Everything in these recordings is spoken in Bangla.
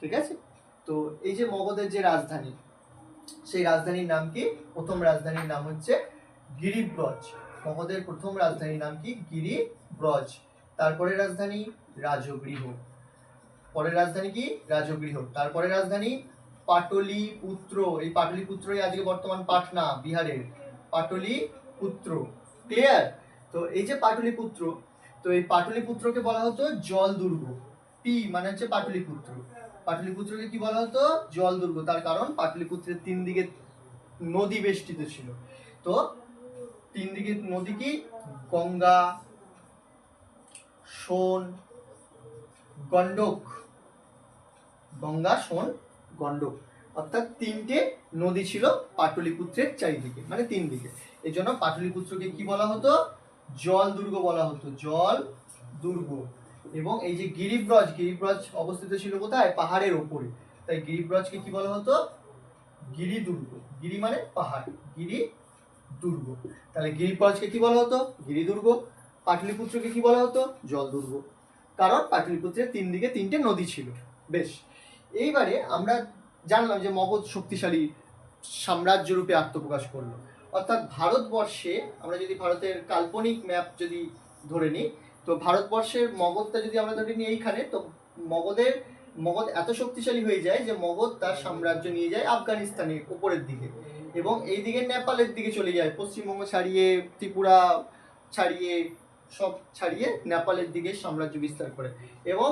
ঠিক আছে? তো এই যে মগধের যে রাজধানী, সেই রাজধানীর নাম কি? প্রথম রাজধানীর নাম হচ্ছে গিরিব্রজ। মগধের প্রথম রাজধানীর নাম কি? গিরিব্রজ। তারপরে রাজধানী রাজগৃহ। পরের রাজধানী কি? রাজগৃহ। তারপরে রাজধানী পাটলিপুত্র। এই পাটলি পাটলিপুত্রই আজকে বর্তমান পাটনা, বিহারের। পাটলিপুত্র। ক্লিয়ার তো এই যে পাটলিপুত্র, তো এই পাটলিপুত্রকে বলা হতো জল দুর্গ পি মানে হচ্ছে পাটলিপুত্র। পাটলিপুত্রকে কি বলা হতো? জল দুর্গ। তার কারণ পাটলিপুত্রের তিন দিকে নদী বেষ্টিত ছিল। তো তিন দিকে নদী কি? গঙ্গা, সোন গন্ডক গঙ্গা, সোন গন্ডক অর্থাৎ তিনটে নদী ছিল পাটলিপুত্রের চারিদিকে মানে তিন দিকে। এই জন্য পাটলিপুত্রকে কি বলা হতো? জল দুর্গ বলা হতো। জল দুর্গ। এবং এই যে গিরিব্রজ গিরিব্রজ অবস্থিত ছিল কোথায়? পাহাড়ের ওপরে তাই গিরিব্রজকে কি বলা হতো? গিরি দুর্গ গিরি মানে পাহাড়, গিরি দুর্গ। তাহলে গিরিব্রজকে কি বলা হতো? গিরি দুর্গ পাটলিপুত্রকে কি বলা হতো? জল দুর্গ কারণ পাটলিপুত্রের তিন দিকে তিনটে নদী ছিল। বেশ। এইবারে আমরা জানলাম যে মগধ শক্তিশালী সাম্রাজ্য রূপে আত্মপ্রকাশ করল। অর্থাৎ ভারতবর্ষে, আমরা যদি ভারতের কাল্পনিক ম্যাপ যদি ধরে নিই তো ভারতবর্ষের মগধটা যদি আমরা ধরে নিই এইখানে, তো মগধের, মগধ এত শক্তিশালী হয়ে যায় যে মগধ তার সাম্রাজ্য নিয়ে যায় আফগানিস্তানের উপরের দিকে এবং এই দিকে নেপালের দিকে চলে যায়, পশ্চিমবঙ্গ ছাড়িয়ে, ত্রিপুরা ছাড়িয়ে, সব ছাড়িয়ে নেপালের দিকে সাম্রাজ্য বিস্তার করে এবং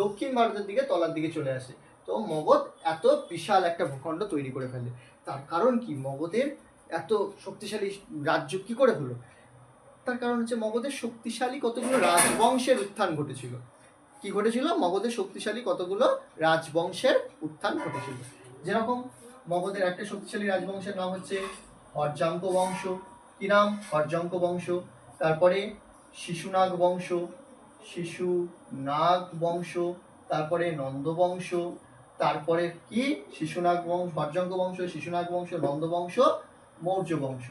দক্ষিণ ভারতের দিকে তলার দিকে চলে আসে। তো মগধ এত বিশাল একটা ভূখণ্ড তৈরি করে ফেলে। তার কারণ কি? মগধের এত শক্তিশালী রাজ্য কি করে হলো? তার কারণ হচ্ছে মগধের শক্তিশালী কতগুলো রাজবংশের উত্থান ঘটেছিল। কি ঘটেছিল? মগধের শক্তিশালী কতগুলো রাজবংশের উত্থান ঘটেছিল। যেরকম মগধের একটা শক্তিশালী রাজবংশের নাম হচ্ছে হরজাঙ্ক বংশ। কি নাম? হরজাঙ্ক বংশ। তারপরে শিশুনাগ বংশ শিশু নাগ বংশ, তারপরে নন্দ বংশ, তারপরে কি? শিশুনাগ বংশ হরজাঙ্ক বংশ, শিশুনাগ বংশ, নন্দ বংশ, মৌর্য বংশ।